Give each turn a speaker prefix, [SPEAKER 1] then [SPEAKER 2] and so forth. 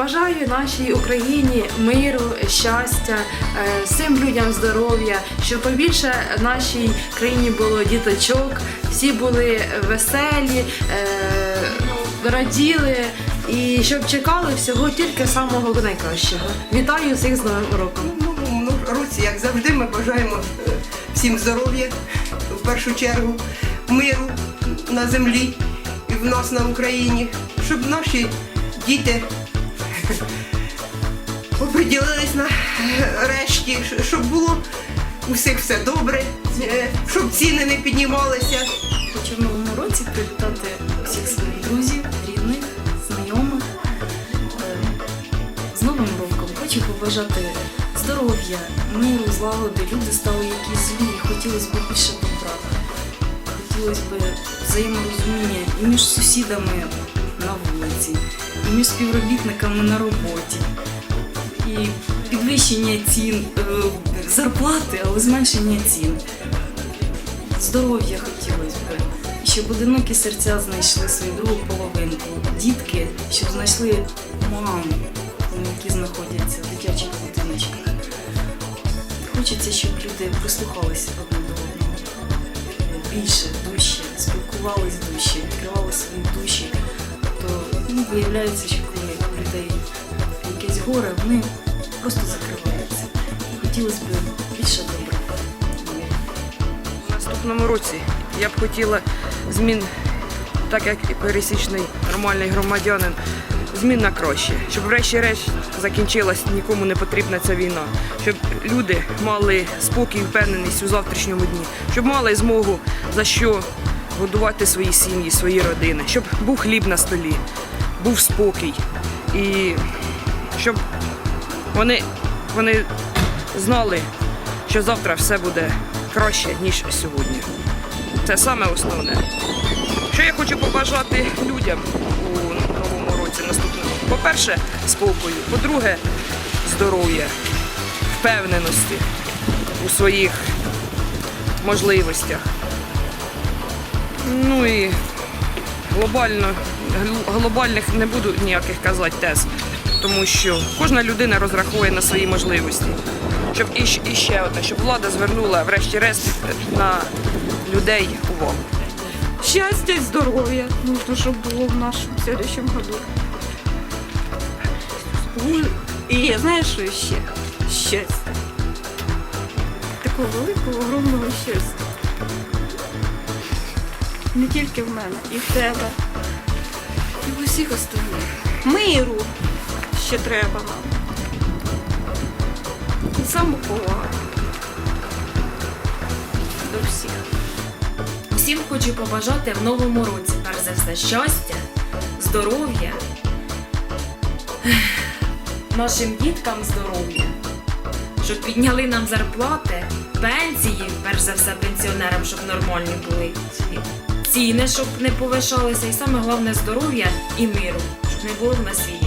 [SPEAKER 1] Бажаю нашій Україні миру, щастя, е, всім людям здоров'я, щоб побільше нашій країні було діточок, всі були веселі, е, раділи і щоб чекали всього тільки самого найкращого. Вітаю всіх з Новим роком!
[SPEAKER 2] В новому році, як завжди, ми бажаємо е, всім здоров'я в першу чергу, миру на землі і в нас на Україні, щоб наші діти оприділились на решті, щоб було у всіх все добре, е, щоб ціни не піднімалися.
[SPEAKER 3] Хочу в новому році привітати всіх своїх друзів, рідних, знайомих е, з Новим роком. Хочу побажати здоров'я, миру, злагоди. Люди стали якісь злі, хотілося б більше добра. Хотілося б взаєморозуміння і між сусідами на вулиці, між співробітниками на роботі. І підвищення цін, е, зарплати, але зменшення цін. Здоров'я хотілося б, щоб одинокі серця знайшли свою другу половинку. Дітки, щоб знайшли маму, які знаходяться в дитячих будиночках. Хочеться, щоб люди прислухалися одне до одного. Більше, дужче, спілкувались дужче, відкривали свої душі. Виявляється, що коли людей якесь горе, вони просто закриваються. Хотілося б більше добра.
[SPEAKER 4] У наступному році я б хотіла змін, так як і пересічний нормальний громадянин, змін на краще, щоб врешті-решт закінчилась нікому не потрібна ця війна, щоб люди мали спокій і впевненість у завтрашньому дні, щоб мали змогу за що годувати свої сім'ї, свої родини, щоб був хліб на столі, був спокій і щоб вони, вони знали, що завтра все буде краще, ніж сьогодні. Це саме основне. Що я хочу побажати людям у новому році наступному? По-перше, спокою. По-друге, здоров'я, впевненості у своїх можливостях. Ну і глобально, гл- глобальних не буду ніяких казати тез, тому що кожна людина розраховує на свої можливості. Щоб і, ще одне, щоб влада звернула врешті-решт на людей увагу.
[SPEAKER 5] Счастья и здоровья нужно, чтобы было в нашем следующем году. І знаєш, що ще? Щастя. Такого великого, огромного щастя. Не тільки в мене, і в тебе, і в усіх остальних. Миру ще треба нам. І самоповаги. До всіх.
[SPEAKER 3] Всім хочу побажати в новому році, перш за все, щастя, здоров'я, нашим діткам здоров'я, щоб підняли нам зарплати, пенсії, перш за все, пенсіонерам, щоб нормальні були ціни, щоб не повишалися, і саме головне здоров'я і миру, щоб не було на світі.